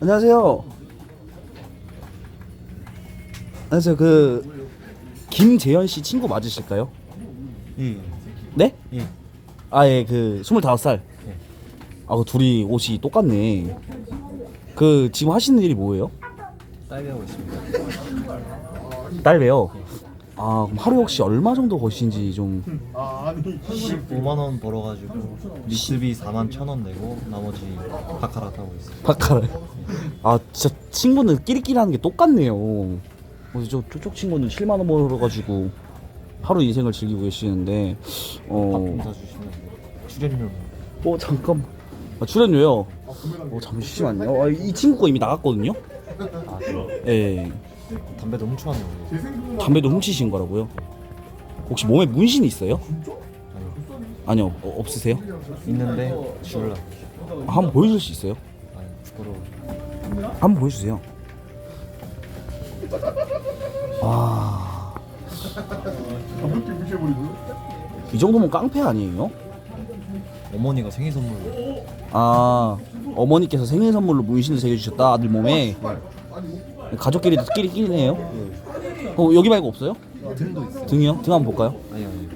안녕하세요. 안녕하세요. 그 김재현 씨 친구 맞으실까요? 예. 네? 예. 아, 예, 그 25살. 예. 아, 그 둘이 옷이 똑같네. 그 지금 하시는 일이 뭐예요? 딸배하고 있습니다. 딸배요. 아, 그럼 하루 혹시 얼마 정도 버시는지 좀 15만 원 벌어가지고 리스비 4만 천 원 내고 나머지 바카라 타고 있어요. 바카라. 아, 진짜 친구는 끼리끼리 하는 게 똑같네요. 그래서 저 저쪽 친구는 7만 원 벌어가지고 하루 인생을 즐기고 계시는데, 어, 밥좀 사 주시면 출연료 어 잠깐. 아, 출연료요. 어 잠시만요. 아, 이 친구가 이미 나갔거든요. 아 네. 예. 담배도 훔쳐왔는데 담배도 훔치신 거라고요? 혹시 몸에 문신 있어요? 아니요 아니요. 어, 없으세요? 있는데 지울라 아, 한번 보여줄 수 있어요? 아니 부끄러워 한번 보여주세요. 아. 이 정도면 깡패 아니에요? 어머니가 생일 선물로 아 어머니께서 생일 선물로 문신을 새겨주셨다 아들 몸에 가족끼리 끼리 끼리네요. 어 여기 말고 없어요? 등도 있어요 등이요? 등 한번 볼까요? 아니 아니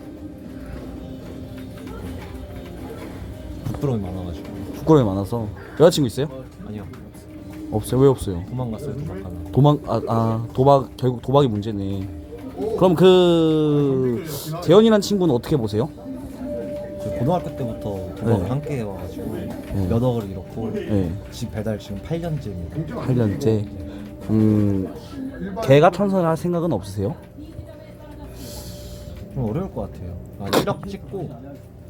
부끄러움이 많아가지고 부끄러움이 많아서 여자친구 있어요? 아니요 없어요. 왜 없어요? 도망갔어요 도망가면 도망 아, 아 도박 결국 도박이 문제네. 그럼 그 재현이란 친구는 어떻게 보세요? 저 고등학교 때부터 도박을 네. 함께 해와가지고 몇 억을 잃었고 네. 집 배달 지금 8년째입니다 8년째. 음 개가 천선할 생각은 없으세요? 좀 어려울 것 같아요. 아, 1억 찍고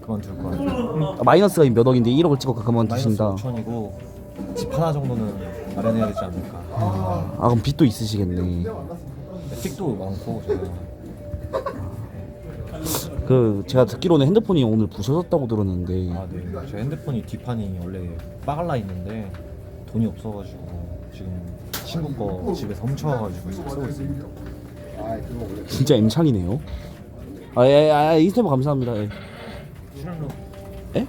그만둘 것 같아요. 아, 마이너스가 몇 억인데 1억을 찍고 그만 마이너스 두신다. 5천이고 집 하나 정도는 마련해야 되지 않을까. 아 그럼 빚도 있으시겠네. 틱도 많고 제가 그 제가 듣기로는 핸드폰이 오늘 부서졌다고 들었는데 아, 네. 제 핸드폰이 뒷판이 원래 빠갈라 있는데 돈이 없어가지고 지금 친구 거 집에서 훔쳐와가지고 쓰고 있습니다. 진짜 M창이네요. 아, 예, 아, 인스타브 감사합니다. 예. 예?